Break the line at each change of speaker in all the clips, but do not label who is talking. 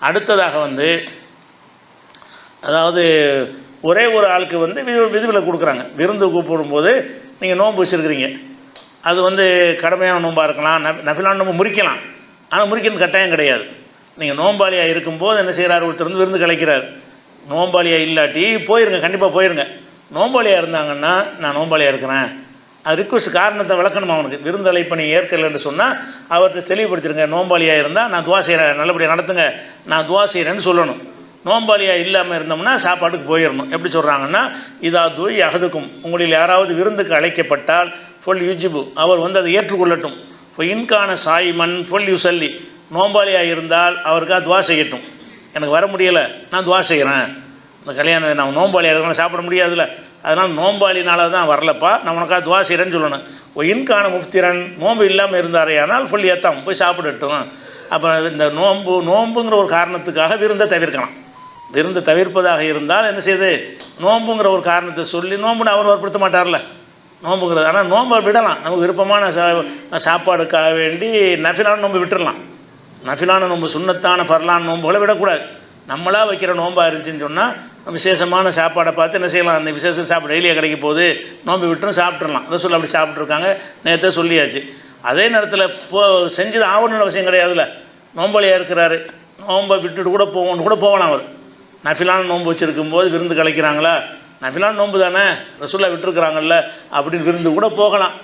அடுத்ததாக வந்து அதாவது ஒரே ஒரு ஆளுக்கு வந்து விதி விதிவில் கொடுக்குறாங்க. விருந்து கூப்பிடும்போது நீங்கள் நோன்பு வச்சுருக்கிறீங்க. அது வந்து கடமையான நோன்பாக இருக்கலாம் ந நபிலான நோம்பு முறிக்கலாம். ஆனால் முறிக்கணும் கட்டாயம் கிடையாது. நீங்கள் நோம்பாளியாக இருக்கும்போது என்ன செய்கிறார் ஒருத்தர் வந்து விருந்து கலைக்கிறார். நோம்பாளியாக இல்லாட்டி போயிருங்க கண்டிப்பாக போயிருங்க. நோம்பாளியாக இருந்தாங்கன்னா நான் நோம்பாளியாக இருக்கிறேன். அது ரிக்வஸ்ட் காரணத்தை விளக்கணும் அவனுக்கு? விருந்தழைப்பணி ஏற்கலைன்னு சொன்னால் அவர்கிட்ட தெளிவுபடுத்திடுங்க நோம்பாளியாக இருந்தால் நான் துவா செய்கிறேன் நல்லபடியாக நடத்துங்க. நான் துவா செய்கிறேன்னு சொல்லணும். நோம்பாளியாக இல்லாமல் இருந்தோம்னா சாப்பாட்டுக்கு போயிடணும் எப்படி சொல்கிறாங்கன்னா இதா துவை அகதுக்கும். உங்களில் யாராவது விருந்துக்கு அழைக்கப்பட்டால் ஃபுல் யுஜிபு. அவர் வந்து அதை ஏற்றுக்கொள்ளட்டும். இப்போ இன்கான சாயிமன் ஃபுல் யுசல்லி. நோம்பாளியாக இருந்தால் அவருக்காக துவா செய்யட்டும். எனக்கு வர முடியலை நான் துவா செய்கிறேன் இந்த கல்யாணம் நான் நோம்பாளியாக இருக்கணும் சாப்பிட முடியாதுல்ல. அதனால் நோம்பாளினால தான் வரலப்பா நான் உனக்காக துவா செய்கிறேன்னு சொல்லணும். ஓ இன்கான முஃப்திரன். நோம்பு இல்லாமல் இருந்தாரே ஆனால் ஃபுல் ஏத்தாம் போய் சாப்பிடட்டும். அப்போ இந்த நோன்பு நோன்புங்கிற ஒரு காரணத்துக்காக விருந்தை தவிர்க்கலாம். விருந்தை தவிர்ப்பதாக இருந்தால் என்ன செய்யுது நோன்புங்கிற ஒரு காரணத்தை சொல்லி நோன்புன்னு அவர் வற்படுத்த மாட்டார்ல. நோன்புங்கிறது ஆனால் நோன்பை விடலாம். நமக்கு விருப்பமான சா சாப்பாடுக்காக வேண்டி நஃபிலான நோம்பு விட்டுடலாம் நஃபிலான நோம்பு சுண்ணத்தான ஃபர்லான நோன்புகளை விடக்கூடாது. நம்மளாக வைக்கிற நோன்பாக இருந்துச்சுன்னு சொன்னால் விசேஷமான சாப்பாடை பார்த்து என்ன செய்யலாம்? அந்த விசேஷம் சாப்பிட டெய்லியாக கிடைக்க போகுது. நோம்பு விட்டுரும் சாப்பிட்றலாம் அதை சொல்லி அப்படி சாப்பிட்ருக்காங்க நேற்றே சொல்லியாச்சு. அதே நேரத்தில் போ செஞ்சது ஆகணும்னு அவசியம் கிடையாதுல்ல. நோம்பாளியாக இருக்கிறாரு. நோம்பை விட்டுட்டு கூட போகணும் கூட போகலாம் அவர். நஃபிலான நோன்பு வச்சுருக்கும் போது விருந்து கலைக்கிறாங்களா? நஃபிலான நோன்பு தானே? ரசுல்லா விட்டுருக்குறாங்கல்ல அப்படின்னு விருந்து கூட போகலாம்.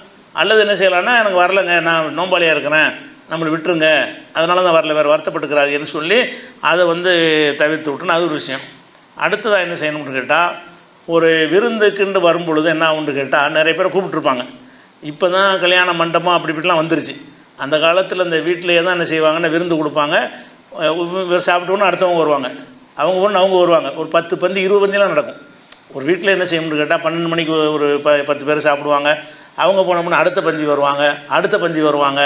அல்லது என்ன செய்யலாம்னா எனக்கு வரலைங்க நான் நோம்பாளியாக இருக்கிறேன். நம்மளை விட்டுருங்க. அதனால தான் வரல வேறு வருத்தப்பட்டுக்கிறாருன்னு சொல்லி அதை வந்து தவிர்த்து விட்டுன்னு அது ஒரு விஷயம். அடுத்ததாக என்ன செய்யணும்னு கேட்டால் ஒரு விருந்துக்குண்டு வரும் பொழுது என்ன ஆகுன்னு கேட்டால் நிறைய பேரை கூப்பிட்ருப்பாங்க இப்போ தான் கல்யாண மண்டபம் அப்படி இப்படிலாம் வந்துருச்சு. அந்த காலத்தில் இந்த வீட்டிலேயே தான் என்ன செய்வாங்கன்னா விருந்து கொடுப்பாங்க. இவர் சாப்பிட்டோன்னு அடுத்தவங்க வருவாங்க. அவங்க ஒன்று அவங்க வருவாங்க. ஒரு பத்து பந்து இருபது பந்திலாம் நடக்கும். ஒரு வீட்டில் என்ன செய்யணும்னு கேட்டால் பன்னெண்டு மணிக்கு ஒரு ப பத்து பேர் சாப்பிடுவாங்க. அவங்க போனோம்னா அடுத்த பந்தி வருவாங்க. அடுத்த பந்தி வருவாங்க.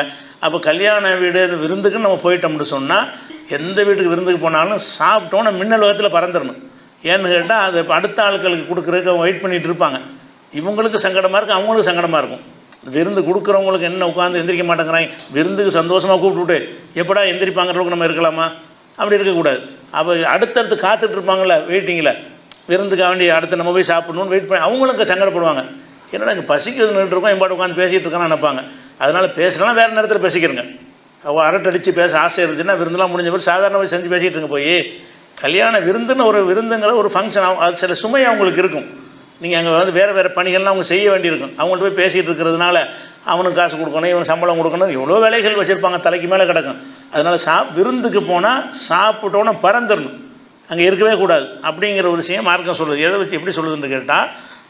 அப்போ கல்யாண வீடு இந்த விருந்துக்குன்னு நம்ம போயிட்டோம்னு சொன்னால் எந்த வீட்டுக்கு விருந்துக்கு போனாலும் சாப்பிட்டோன்னா மின்னல் வேகத்தில் பறந்துடணும் ஏன்னு கேட்டால் அது அடுத்த ஆட்களுக்கு கொடுக்குறதுக்கு அவங்க வெயிட் பண்ணிகிட்டு இருப்பாங்க. இவங்களுக்கு சங்கடமாக இருக்கும் அவங்களுக்கு சங்கடமாக இருக்கும். விருந்து கொடுக்குறவங்களுக்கு என்ன உட்காந்து எந்திரிக்க மாட்டேங்கிறாங்க விருந்துக்கு சந்தோஷமாக கூப்பிட்டுட்டு எப்படா எந்திரிப்பாங்கிற அளவுக்கு நம்ம இருக்கலாமா? அப்படி இருக்கக்கூடாது. அப்போ அடுத்தடுத்து காத்துட்டு இருப்பாங்களே வெயிட்டிங்கில் விருந்துக்காக வேண்டி அடுத்து நம்ம போய் சாப்பிடணும்னு வெயிட் பண்ணி அவங்களுக்கு சங்கடப்படுவாங்க. என்னடா இங்கே பசிக்குது இருக்கோம் எம்பாடு உட்காந்து பேசிகிட்டு இருக்கான்னு நினைப்பாங்க. அதனால் பேசுகிறனா வேறு நேரத்தில் பேசிக்கிறங்க. அவள் அரட்டடிச்சு பேச ஆசை இருந்துச்சுன்னா விருந்தெல்லாம் முடிஞ்ச பிறகு சாதாரண போய் செஞ்சு பேசிகிட்டு இருங்க போய். கல்யாண விருந்துன்னு ஒரு விருந்துங்கிற ஒரு ஃபங்க்ஷன் அது சில சுமை அவங்களுக்கு இருக்கும். நீங்கள் அங்கே வந்து வேறு வேறு பணிகள்லாம் அவங்க செய்ய வேண்டியிருக்கும். அவங்கள்ட்ட போய் பேசிகிட்டு இருக்கிறதுனால அவனுக்கு காசு கொடுக்கணும் இவன் சம்பளம் கொடுக்கணும் எவ்வளோ வேலைகள் வச்சுருப்பாங்க தலைக்கு மேலே கிடக்கும். அதனால் சா விருந்துக்கு போனால் சாப்பிட்டோன்னே பறந்துடணும். அங்கே இருக்கவே கூடாது. அப்படிங்கிற ஒரு விஷயம் மார்க்கம் சொல்லுது. எதை வச்சு எப்படி சொல்லுதுன்னு கேட்டால்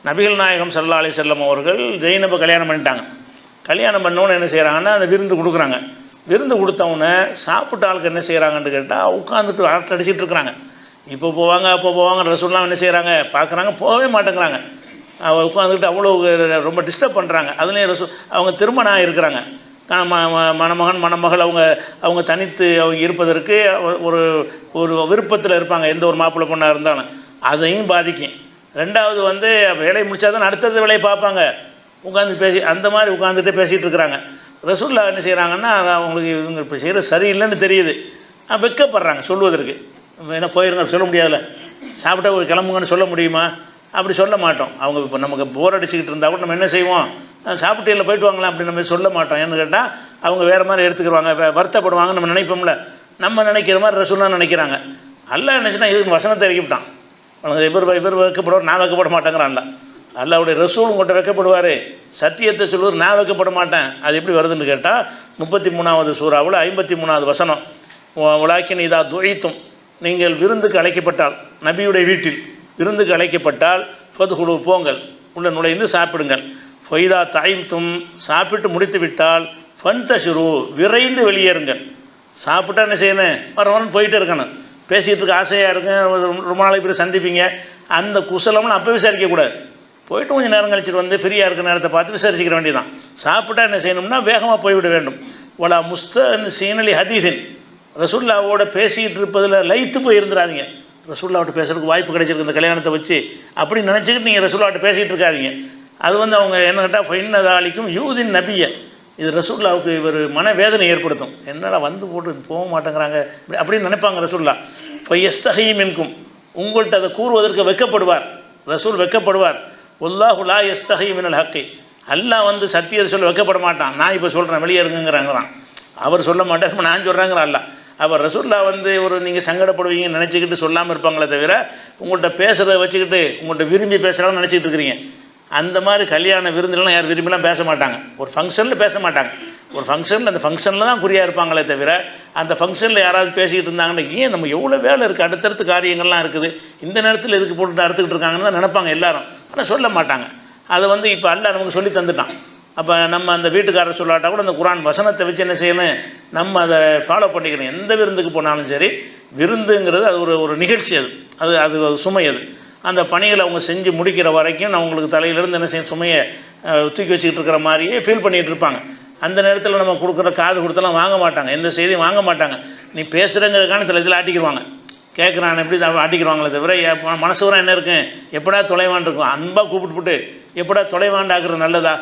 நபிகள் நாயகம் சல்லா அலி செல்லம் அவர்கள் ஜெயினப்பை கல்யாணம் பண்ணிட்டாங்க. கல்யாணம் பண்ணோன்னு என்ன செய்கிறாங்கன்னா அந்த விருந்து கொடுக்குறாங்க. விருந்து கொடுத்தவொன்னே சாப்பிட்ட ஆளுக்கு என்ன செய்கிறாங்கன்னு கேட்டால் உட்காந்துட்டு அரட்டை அடிச்சிட்டு இருக்கிறாங்க. இப்போ போவாங்க அப்போ போவாங்க ரசூல்லாம் என்ன செய்கிறாங்க பார்க்குறாங்க போகவே மாட்டேங்கிறாங்க. அவ உட்காந்துக்கிட்டு அவ்வளோ ரொம்ப டிஸ்டர்ப் பண்ணுறாங்க அதுலேயும் ரசூ அவங்க திருமணம் இருக்கிறாங்க ம- ம- மணமகன் மணமகள் அவங்க அவங்க தனித்து அவங்க இருப்பதற்கு ஒரு ஒரு விருப்பத்தில் இருப்பாங்க. எந்த ஒரு மாப்பிள்ளை பொண்ணாக இருந்தாலும். அதையும் பாதிக்கும். ரெண்டாவது வந்து வேலையை முடிச்சா தான் அடுத்தது வேலையை பார்ப்பாங்க. உட்காந்து பேசி அந்த மாதிரி உட்காந்துட்டு பேசிகிட்டு இருக்கிறாங்க ரசூல்லா என்ன செய்கிறாங்கன்னா அவங்களுக்கு இவங்க இப்போ செய்கிற சரியில்லைன்னு தெரியுது. வெக்கப்படுறாங்க வெட்கப்படுறாங்க சொல்வதற்கு. என்ன போயிருங்க சொல்ல முடியாதுல்ல. சாப்பிட்டா ஒரு கிளம்புங்கன்னு சொல்ல முடியுமா? அப்படி சொல்ல மாட்டோம். அவங்க இப்போ நமக்கு போர் அடிச்சுக்கிட்டு இருந்தால் கூட நம்ம என்ன செய்வோம்? சாப்பிட்டு இல்லை போயிட்டு வாங்கலாம் அப்படின்னு நம்ம சொல்ல மாட்டோம். ஏன்னு கேட்டால் அவங்க வேறு மாதிரி எடுத்துக்கிடுவாங்க வே- வருத்தப்படுவாங்க நம்ம நினைப்போம்ல. நம்ம நினைக்கிற மாதிரி ரசூல்லா நினைக்கிறாங்க. அல்ல நினச்சுன்னா இதுக்கு வசனத்தை இறக்கிவிட்டான் உனக்கு இவர் இவர் வைக்கப்படுவார் நான் வைக்கப்பட மாட்டேங்கிறான்ல அல்லாவுடைய ரசூல் உங்கள்கிட்ட வைக்கப்படுவார். சத்தியத்தை சொல்வது நான் வைக்கப்பட மாட்டேன். அது எப்படி வருதுன்னு கேட்டால் முப்பத்தி மூணாவது சூறாவில் ஐம்பத்தி மூணாவது வசனம். உலாக்கின் இதா துழைத்தும் நீங்கள் விருந்துக்கு அழைக்கப்பட்டால் நபியுடைய வீட்டில் விருந்துக்கு அழைக்கப்பட்டால் ஃபதுகுழு போங்கள். உள்ள நுழைந்து சாப்பிடுங்கள். ஃபைதா தாய்த்தும் சாப்பிட்டு முடித்து விட்டால் ஃபன்தஷுரு விரைந்து வெளியேறுங்கள். சாப்பிட்டா என்ன செய்யணும்? வர வரன்னு போயிட்டு இருக்கணும். பேசிகிட்டு இருக்க ஆசையாக இருக்கும் ரொம்ப- நாளைக்கு பேர் சந்திப்பீங்க. அந்த குசலம்னு அப்போ விசாரிக்கக்கூடாது போயிட்டு கொஞ்சம் நேரம் கழிச்சிட்டு வந்து ஃப்ரீயாக இருக்க நேரத்தை பார்த்து விசாரிச்சுக்கிற வேண்டியதான் சாப்பிட்டா என்ன செய்யணும்னா வேகமாக போய்விட வேண்டும். ஒலா முஸ்தன் சீனலி ஹதீஸின் ரசுல்லாவோட பேசிக்கிட்டு இருப்பதில் லைத்து போய் இருந்துடாதீங்க ரசுல்லாவோட பேசுறதுக்கு வாய்ப்பு கிடைச்சிருக்கு இந்த கல்யாணத்தை வச்சு. அப்படி நினச்சிக்கிட்டு நீங்கள் ரசுல்லாவோட பேசிகிட்டு இருக்காதீங்க அது வந்து அவங்க என்ன கேட்டால் ஃபைன்னதாலிக்கும் யூதின் நபிய. இது ரசுல்லாவுக்கு இவர் மனவேதனை ஏற்படுத்தும். என்னடா வந்து போட்டு போக மாட்டேங்கிறாங்க. அப்படின்னு நினைப்பாங்க ரசுல்லா. இப்போ எஸ்தகையும் என்கும் உங்கள்கிட்ட அதை கூறுவதற்கு வைக்கப்படுவார். ரசூல் வெட்கப்படுவார் உல்லாஹுலா எஸ்தகை மினல் ஹக்கை. அல்லாஹ் வந்து சத்தியத்தை சொல்ல வைக்கப்பட மாட்டான். நான் இப்போ சொல்கிறேன் வெளியே இருங்கிறாங்களாம் அவர் சொல்ல மாட்டார் நான் சொல்கிறாங்கிற அல்லா அப்போ ரசூல்லா வந்து ஒரு நீங்கள் சங்கடப்படுவீங்கன்னு நினச்சிக்கிட்டு சொல்லாமல் இருப்பாங்களே தவிர உங்கள்கிட்ட பேசுகிறத வச்சுக்கிட்டு உங்கள்கிட்ட விரும்பி பேசுகிறான்னு நினச்சிக்கிட்டு இருக்கிறீங்க. அந்த மாதிரி கல்யாண விருந்துலாம் யார் விரும்பிலாம் பேச மாட்டாங்க. ஒரு ஃபங்க்ஷனில் பேச மாட்டாங்க. ஒரு ஃபங்க்ஷனில் அந்த ஃபங்க்ஷனில் தான் குறியாக இருப்பாங்களே தவிர அந்த ஃபங்க்ஷனில் யாராவது பேசிக்கிட்டு இருந்தாங்கன்னா ஏன் நம்ம எவ்வளோ வேலை இருக்குது அடுத்தடுத்து காரியங்கள்லாம் இருக்குது. இந்த நேரத்தில் எதுக்கு போட்டு அறுத்துக்கிட்டு இருக்காங்கன்னு தான் நினைப்பாங்க எல்லாரும். ஆனால் சொல்ல மாட்டாங்க. அதை வந்து இப்போ அல்ல நமக்கு சொல்லி தந்துட்டான். அப்போ நம்ம அந்த வீட்டுக்காரர் சொல்லாட்டா கூட அந்த குரான் வசனத்தை வச்சு என்ன செய்யணும்? நம்ம அதை ஃபாலோ பண்ணிக்கணும். எந்த விருந்துக்கு போனாலும் சரி விருந்துங்கிறது அது ஒரு ஒரு நிகழ்ச்சி அது. அது அது ஒரு சுமை அது. அந்த பணிகளை அவங்க செஞ்சு முடிக்கிற வரைக்கும் நான் உங்களுக்கு தலையிலேருந்து என்ன செய்யும் சுமையை தூக்கி வச்சுக்கிட்டு இருக்கிற மாதிரியே ஃபீல் பண்ணிகிட்டு இருப்பாங்க. அந்த நேரத்தில் நம்ம கொடுக்குற காது கொடுத்தெல்லாம் வாங்க மாட்டாங்க. எந்த செய்தியும் வாங்க மாட்டாங்க. நீ பேசுகிறங்கிறதுக்கான சில இதில் ஆட்டிக்கிடுவாங்க கேட்குறான் எப்படி தான் ஆட்டிக்கிடுவாங்களே தவிர என் என்ன இருக்கு? எப்படா தொலைவான் இருக்கும்? அன்பாக கூப்பிட்டுப்புட்டு எப்படா தொலைவாண்டாக்குறது நல்லதா?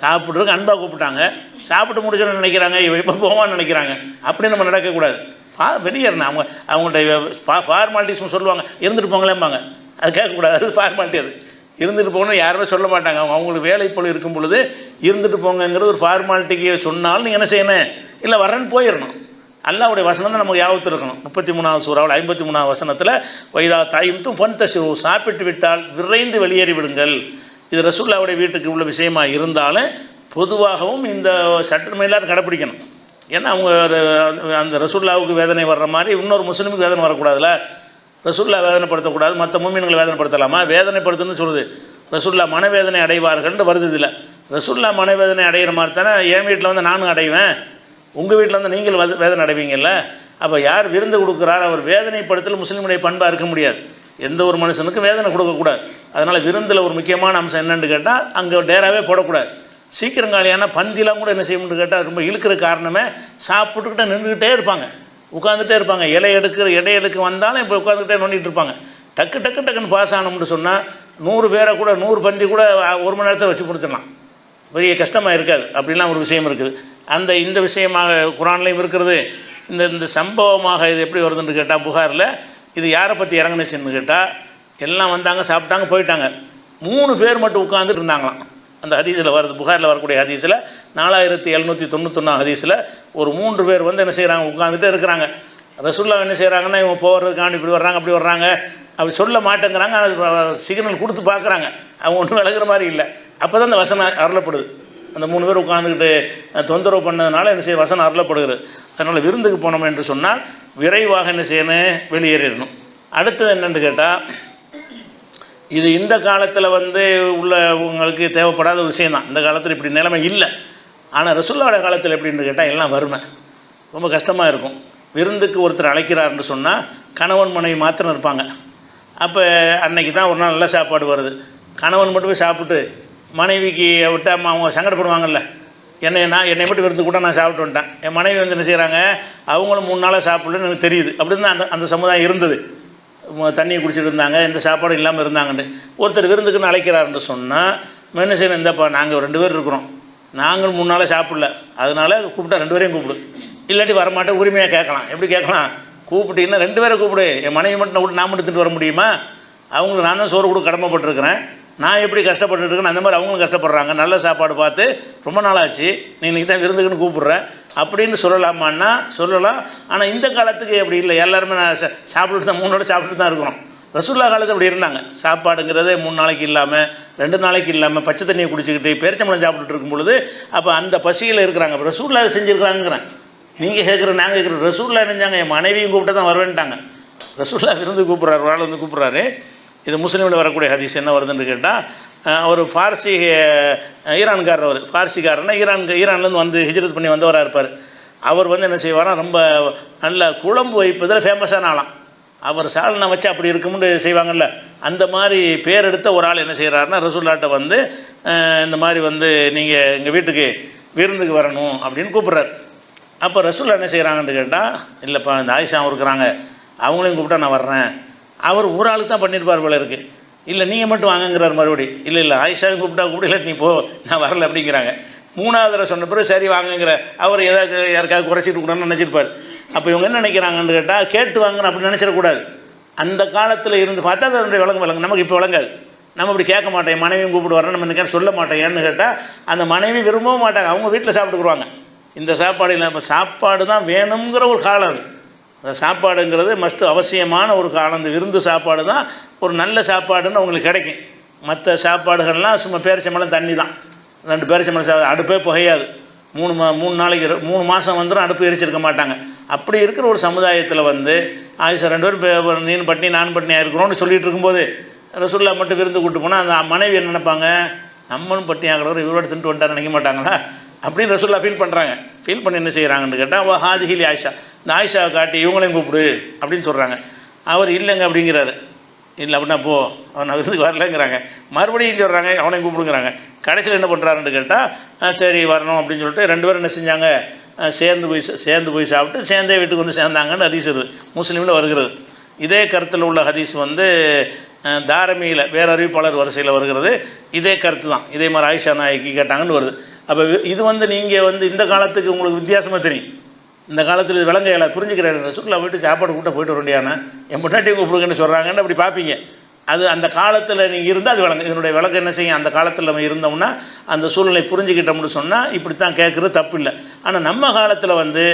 சாப்பிட்றதுக்கு அன்பாக கூப்பிட்டாங்க. சாப்பிட்டு முடிச்சோன்னு நினைக்கிறாங்க இவன் எப்போ போவான்னு நினைக்கிறாங்க. அப்படி நம்ம நடக்கக்கூடாது. ஃபா வெளியேறணும். அவங்க அவங்கள்ட்ட ஃபா ஃபார்மாலிட்டிஸ் சொல்லுவாங்க. இருந்துட்டு போங்களேம்பாங்க. அது கேட்கக்கூடாது. அது ஃபார்மாலிட்டி அது. இருந்துட்டு போகணும் யாருமே சொல்ல மாட்டாங்க. அவங்க அவங்களுக்கு வேலை போல இருக்கும் பொழுது இருந்துட்டு போங்கங்கிறது ஒரு ஃபார்மாலிட்டிக்கு சொன்னாலும் நீங்கள் என்ன செய்யணும்? இல்லை வரேன்னு போயிடணும் அல்லாவுடைய வசனம் தான் நமக்கு யாபத்து இருக்கணும். முப்பத்தி மூணாவது சூறாவில் ஐம்பத்தி மூணாவது வசனத்தில் வைதா தாயும் ஃபன் தசிவு சாப்பிட்டு விட்டால் விரைந்து வெளியேறி விடுங்கள் இது ரசூல்லாவுடைய வீட்டுக்கு உள்ள விஷயமாக இருந்தாலும் பொதுவாகவும் இந்த சட்டம் எல்லாரும் கடைப்பிடிக்கணும். ஏன்னா அவங்க ஒரு- அந்த ரசூல்லாவுக்கு வேதனை வர்ற மாதிரி இன்னொரு முஸ்லீமுக்கு வேதனை வரக்கூடாதுல்ல? ரசூல்லா வேதனைப்படுத்தக்கூடாது மற்ற மூமின்களை வேதனைப்படுத்தலாமா? வேதனைப்படுத்துன்னு சொல்லுது. ரசூல்லா மனவேதனை அடைவார்கள்னு வருது இதில். ரசூல்லா மனவேதனை அடைகிற மாதிரி தானே என் வீட்டில் வந்து நானும் அடைவேன். உங்கள் வீட்டில் வந்து நீங்கள் வது- வேதனை அடைவீங்கல்ல? அப்போ யார் விருந்து கொடுக்குறார்? அவர் வேதனைப்படுத்தல் முஸ்லீமுடைய பண்பாக இருக்க முடியாது. எந்த ஒரு மனுஷனுக்கும் வேதனை கொடுக்கக்கூடாது. அதனால் விருந்தில் ஒரு முக்கியமான அம்சம் என்னென்னு கேட்டால் அங்கே டேராகவே போடக்கூடாது. சீக்கிரம் காலியான பந்திலாம் கூட என்ன செய்யணும்னு கேட்டால் ரொம்ப இழுக்கிற காரணமே சாப்பிட்டுக்கிட்ட நின்றுக்கிட்டே இருப்பாங்க. உட்காந்துட்டே இருப்பாங்க. இலை எடுக்கிற இடை எடுக்க வந்தாலும் இப்போ உட்காந்துக்கிட்டே நோண்டிட்டு இருப்பாங்க. டக்கு டக்கு டக்குன்னு பாஸ் ஆனோம்னு சொன்னால் நூறு பேரை கூட நூறு பந்தி கூட ஒரு மணி நேரத்தில் வச்சு கொடுத்துடலாம் பெரிய கஷ்டமாக இருக்காது. அப்படிலாம் ஒரு விஷயம் இருக்குது. அந்த இந்த விஷயமாக குரான்லேயும் இருக்கிறது. இந்த இந்த சம்பவமாக இது எப்படி வருதுன்னு கேட்டால் புகாரில் இது யாரை பற்றி இறங்குனுச்சுன்னு கேட்டால் எல்லாம் வந்தாங்க சாப்பிட்டாங்க போயிட்டாங்க. மூணு பேர் மட்டும் உட்காந்துட்டு இருந்தாங்களாம். அந்த ஹதீஸில் வருது புகாரில் வரக்கூடிய ஹதீஸில் நாலாயிரத்தி எழுநூற்றி தொண்ணூத்தொன்னா ஹதீஸில் ஒரு மூன்று பேர் வந்து என்ன செய்கிறாங்க உட்காந்துட்டே இருக்கிறாங்க. ரசுல்லா என்ன செய்கிறாங்கன்னா இவங்க போகிறதுக்காண்டி இப்படி வர்றாங்க அப்படி வர்றாங்க. அப்படி சொல்ல மாட்டேங்கிறாங்க அது சிக்னல் கொடுத்து பார்க்குறாங்க. அவங்க ஒன்றும் விளக்குற மாதிரி இல்லை. அப்போ தான் அந்த வசனம் அருளப்படுது. அந்த மூணு பேர் உட்காந்துக்கிட்டு தொந்தரவு பண்ணதுனால என்ன செய்ய வசனம் அருளப்படுகிறது. அதனால் விருந்துக்கு போனோம் என்று சொன்னால் விரைவாக என்ன செய்யணும் வெளியேறிடணும். அடுத்தது என்னென்னு கேட்டால் இது இந்த காலத்தில் வந்து உள்ள உங்களுக்கு தேவைப்படாத விஷயந்தான் இந்த காலத்தில் இப்படி நிலைமை இல்லை. ஆனால் ரசுல்லாவோட காலத்தில் எப்படின்னு கேட்டால் எல்லாம் வறுமை. ரொம்ப கஷ்டமாக இருக்கும். விருந்துக்கு ஒருத்தர் அழைக்கிறாருன்னு சொன்னால் கணவன் மனைவி மாத்திரம் இருப்பாங்க. அப்போ அன்னைக்கு தான் ஒரு நாள் நல்ல சாப்பாடு வருது. கணவன் மட்டும் போய் சாப்பிட்டு மனைவிக்கு விட்டால் அவங்க சங்கடப்படுவாங்கல்ல. என்னை நான் என்னை மட்டும் விருந்து கூட நான் சாப்பிட்டு வந்துட்டேன். என் மனைவி வந்து என்ன செய்கிறாங்க அவங்களும் மூணு நாளாக சாப்பிடலன்னு எனக்கு தெரியுது. அப்படின்னு தான் அந்த அந்த சமுதாயம் இருந்தது. தண்ணியை குடிச்சிட்டு இருந்தாங்க எந்த சாப்பாடும் இல்லாமல் இருந்தாங்கன்னு. ஒருத்தர் விருந்துக்குன்னு அழைக்கிறாருன்னு சொன்னால் என்ன செய்யணும் இந்தப்பா நாங்கள் ரெண்டு பேர் இருக்கிறோம். நாங்கள் மூணு நாளாக சாப்பிடல. அதனால கூப்பிட்டா ரெண்டு பேரையும் கூப்பிடு. இல்லாட்டி வரமாட்டேன் உரிமையாக கேட்கலாம். எப்படி கேட்கலாம்? கூப்பிட்டீங்கன்னா ரெண்டு பேரை கூப்பிடு. என் மனைவி மட்டும் நான் விட்டு நான் மட்டும் திட்டு வர முடியுமா? அவங்களுக்கு நான் தான் சோறு கொடுக்க கடமைப்பட்டிருக்கிறேன். நான் எப்படி கஷ்டப்பட்டுருக்கேன் அந்த மாதிரி அவங்களும் கஷ்டப்படுறாங்க. நல்ல சாப்பாடு பார்த்து ரொம்ப நாளாச்சு. நீ இன்றைக்கி தான் விருந்துக்குன்னு கூப்பிட்றேன். அப்படின்னு சொல்லலாமான்னா சொல்லலாம். ஆனால் இந்த காலத்துக்கு அப்படி இல்லை. எல்லாருமே நான் சா- சாப்பிட்டுட்டு தான் மூணு நாள் சாப்பிட்டுட்டு தான் இருக்கிறோம் ரசுல்லா காலத்தில் அப்படி இருந்தாங்க. சாப்பாடுங்கிறதே மூணு நாளைக்கு இல்லாமல் ரெண்டு நாளைக்கு இல்லாமல் பச்சை தண்ணியை குடிச்சிக்கிட்டு பேரிச்சம்பழம் சாப்பிட்டுட்டு இருக்கும் பொழுது அப்போ அந்த பசியில் இருக்கிறாங்க. இப்போ ரசூல்லா செஞ்சுருக்கிறாங்கிறேன். நீங்கள் கேட்குற நாங்கள் கேட்குற ரசூல்லா நினைஞ்சாங்க. என் மனைவியும் கூப்பிட்டு தான் வருவேன்ட்டாங்க. ரசூல்லா விருந்து கூப்பிட்றாரு ஒரு ஆள் வந்து கூப்பிட்றாரு. இது முஸ்லீமில் வரக்கூடிய ஹதீஸ் என்ன வருதுன்னு கேட்டால் அவர் ஃபார்சி ஈரான்காரர் அவர். ஃபார்சிக்காரர்னா ஈரான் ஈரான்லேருந்து வந்து ஹிஜ்ரத் பண்ணி வந்தவராக இருப்பார். அவர் வந்து என்ன செய்வார்னா ரொம்ப நல்ல குழம்பு வைப்பதில் ஃபேமஸான ஆளாம். அவர் சாலனை வச்சு அப்படி இருக்கும்னு செய்வாங்கல்ல. அந்த மாதிரி பேர் எடுத்த ஒரு ஆள் என்ன செய்கிறாருன்னா ரசூல்லாட்டை வந்து இந்த மாதிரி வந்து நீங்கள் எங்கள் வீட்டுக்கு விருந்துக்கு வரணும் அப்படின்னு கூப்பிட்றாரு. அப்போ ரசூல்லா என்ன செய்கிறாங்கன்னு கேட்டால் இல்லைப்பா இந்த ஆயிஷா இருக்கிறாங்க. அவங்களையும் கூப்பிட்டா நான் வர்றேன். அவர் ஒரு ஆளுக்கு தான் பண்ணியிருப்பார் போல இருக்குது இல்லை நீங்கள் மட்டும் வாங்கங்கிறார் மறுபடி. இல்லை இல்லை ஆயிஷாவை கூப்பிட்டா கூட இல்லை நீ போ நான் வரல அப்படிங்கிறாங்க. மூணாவது தடவை சொன்ன பிறகு சரி வாங்குங்கிற அவர் ஏதாவது யாருக்காவது குறைச்சிட்டு கூடாதுன்னு நினச்சிருப்பார். அப்போ இவங்க என்ன நினைக்கிறாங்கன்னு கேட்டால் கேட்டு வாங்கணும் அப்படின்னு நினச்சிடக்கூடாது. அந்த காலத்தில் இருந்து பார்த்தா அது அதனுடைய விளங்கு விளங்கு. நமக்கு இப்போ விளங்காது. நம்ம இப்படி கேட்க மாட்டேன் மனைவியும் கூப்பிட்டு வரேன் நம்ம நினைக்கிற சொல்ல மாட்டேன் ஏன்னு கேட்டால் அந்த மனைவி விரும்பவும் மாட்டாங்க. அவங்க வீட்டில் சாப்பிட்டுக்குருவாங்க இந்த சாப்பாடு இல்லை இப்போ சாப்பாடு தான் வேணுங்கிற ஒரு காலம் அது. அந்த சாப்பாடுங்கிறது மஸ்ட் அவசியமான ஒரு காலம். அந்த விருந்து சாப்பாடு தான் ஒரு நல்ல சாப்பாடுன்னு அவங்களுக்கு கிடைக்கும். மற்ற சாப்பாடுகள்லாம் சும்மா பேரிச்சம்பழம் தண்ணி தான் ரெண்டு பேரிச்சம்பழம் சா அடுப்பே புகையாது. மூணு மா மூணு நாளைக்கு இரு- மூணு மாதம் வந்துடும் அடுப்பு எரிச்சிருக்க மாட்டாங்க. அப்படி இருக்கிற ஒரு சமுதாயத்தில் வந்து ஆயுஷா ரெண்டு பேரும் பே- நீன் பட்டினி நான் பட்டினியாக இருக்கிறோன்னு சொல்லிட்டு இருக்கும்போது ரசுல்லா மட்டும் விருந்து கூட்டு போனால் அந்த மனைவி என்ன நினைப்பாங்க? நம்மளும் பட்டினியாக கிடக்கிறோம் இவரோட தின்ட்டு வந்துட்டார் நினைக்க மாட்டாங்களா? அப்படின்னு ரசுல்லா ஃபீல் பண்ணுறாங்க ஃபீல் பண்ணி என்ன செய்கிறாங்கன்னு கேட்டால் அவள் ஹாதிஹிலி ஆயிஷா. இந்த ஆயிஷாவை காட்டி இவங்களையும் கூப்பிடு. அப்படின்னு சொல்கிறாங்க அவர் இல்லைங்க அப்படிங்கிறாரு. இல்லை அப்படின்னா போ. அவன் நான் விருதுக்கு வரலங்கிறாங்க. மறுபடியும் சொல்கிறாங்க அவனையும் கூப்பிடுங்கிறாங்க. கடைசியில் என்ன பண்ணுறாருன்னு கேட்டால் சரி வரணும் அப்படின்னு சொல்லிட்டு ரெண்டு பேரும் என்ன செஞ்சாங்க? சேர்ந்து போய் சேர்ந்து போய் சாப்பிட்டு சேர்ந்தே வீட்டுக்கு வந்து சேர்ந்தாங்கன்னு ஹதீஸ் இருக்குது. முஸ்லீமில் வருகிறது. இதே கருத்தில் உள்ள ஹதீஸ் வந்து தாரமியில் வேற அறிவிப்பாளர் வரிசையில் வருகிறது. இதே கருத்து தான். இதே மாதிரி ஆயிஷா நாயகி கேட்டாங்கன்னு வருது. அப்போ இது வந்து நீங்கள் வந்து இந்த காலத்துக்கு உங்களுக்கு வித்தியாசமாக தெரியும். இந்த காலத்தில் இது விளங்க புரிஞ்சுக்கிறேன் சுற்றுலா போயிட்டு சாப்பாடு கூட்ட போயிட்டு வரண்டியான? என் முன்னாடி கூப்பிடுங்கன்னு சொல்கிறாங்கன்னு அப்படி பார்ப்பீங்க அது அந்த காலத்தில் நீங்கள் இருந்தால் அது விளங்கு இதனுடைய விளக்கம் என்ன செய்யும்? அந்த காலத்தில் நம்ம இருந்தோம்னா அந்த சூழ்நிலை புரிஞ்சுக்கிட்டோம்னு சொன்னால் இப்படி தான் கேட்குறது தப்பு இல்லை ஆனால் நம்ம காலத்தில் வந்து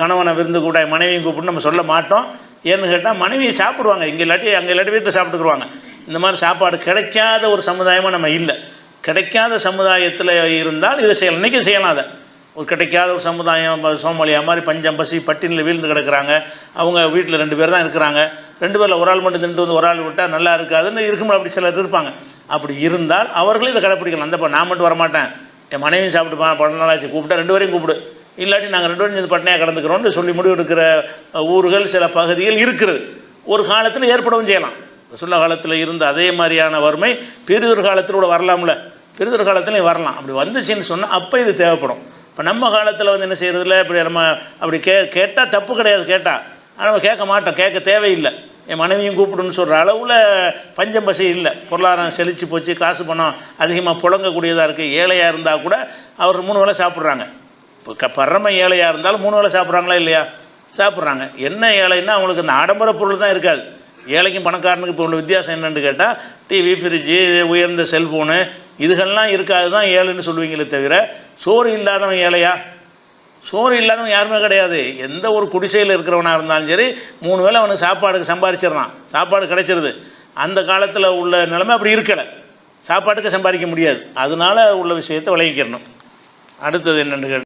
கணவனை விருந்து கூட மனைவியும் கூப்பிட்டு நம்ம சொல்ல மாட்டோம். ஏன்னு கேட்டால் மனைவியை சாப்பிடுவாங்க. இங்கே இல்லாட்டி அங்கே இல்லாட்டி வீட்டில் சாப்பிட்டுக்குருவாங்க. இந்த மாதிரி சாப்பாடு கிடைக்காத ஒரு சமுதாயமாக நம்ம இல்லை. கிடைக்காத சமுதாயத்தில் இருந்தால் இதை செய்யலாம். இன்றைக்கும் செய்யலாம் அதை. ஒரு கிடைக்காத ஒரு சமுதாயம் சோமாலியா மாதிரி பஞ்சம் பசி பட்டினியில் வீழ்ந்து கிடக்குறாங்க. அவங்க வீட்டில் ரெண்டு பேர் தான் இருக்கிறாங்க. ரெண்டு பேரில் ஒரு ஆள் மட்டும் தின்ட்டு வந்து ஒரு ஆள் விட்டால் நல்லா இருக்காதுன்னு இருக்கும்போது அப்படி சிலர் இருப்பாங்க. அப்படி இருந்தால் அவர்களும் இதை கடைப்பிடிக்கலாம். அந்த நான் மட்டும் வரமாட்டேன். என் மனைவியும் சாப்பிட்டு பா பல நாளாச்சு கூப்பிட்டா ரெண்டு பேரையும் கூப்பிடு. இல்லாட்டி நாங்கள் ரெண்டு பேரும் இந்த பட்டினியாக கடந்துக்கிறோம்னு சொல்லி முடிவெடுக்கிற எடுக்கிற ஊர்கள் சில பகுதிகள் இருக்கிறது ஒரு காலத்தில் ஏற்படவும் செய்யலாம். சொல்ல காலத்தில் இருந்த அதே மாதிரியான வறுமை பெரிதொரு காலத்தில் கூட வரலாம்ல. பெரிதொரு காலத்திலையும் வரலாம். அப்படி வந்துச்சுன்னு சொன்னால் அப்போ இது தேவைப்படும். இப்போ நம்ம காலத்தில் வந்து என்ன செய்கிறதுல இப்படி நம்ம அப்படி கே கேட்டால் தப்பு கிடையாது கேட்டால் ஆனால் நம்ம கேட்க மாட்டோம் கேட்க தேவையில்லை. என் மனைவியும் கூப்பிடுன்னு சொல்கிற அளவில் பஞ்சம் பசி இல்லை. பொருளாதாரம் செழிச்சு போச்சு காசு பணம் அதிகமாக புழங்கக்கூடியதாக இருக்குது ஏழையாக இருந்தால் கூட அவர் மூணு வேளை சாப்பிட்றாங்க. இப்போ க பரம ஏழையாக இருந்தாலும் மூணு வேளை சாப்பிட்றாங்களா இல்லையா? சாப்பிட்றாங்க. என்ன ஏழைன்னா அவங்களுக்கு அந்த ஆடம்பர பொருள் தான் இருக்காது. ஏழைக்கும் பணக்காரனுக்கு இப்போ உள்ள வித்தியாசம் என்னென்னு கேட்டால் டிவி ஃப்ரிட்ஜு உயர்ந்த செல்ஃபோனு இதுகள்லாம் இருக்காது தான் ஏழைன்னு சொல்லுவீங்களே தவிர சோறு இல்லாதவன் ஏழையா? சோறு இல்லாதவன் யாருமே கிடையாது. எந்த ஒரு குடிசையில் இருக்கிறவனாக இருந்தாலும் சரி மூணு வேளை அவனுக்கு சாப்பாடுக்கு சம்பாதிச்சிடுறான் சாப்பாடு கிடைச்சிருது. அந்த காலத்தில் உள்ள நிலைமை அப்படி இருக்கலை. சாப்பாட்டுக்கு சம்பாதிக்க முடியாது. அதனால உள்ள விஷயத்தை விளைவிக்கிறணும் அடுத்தது என்னென்னு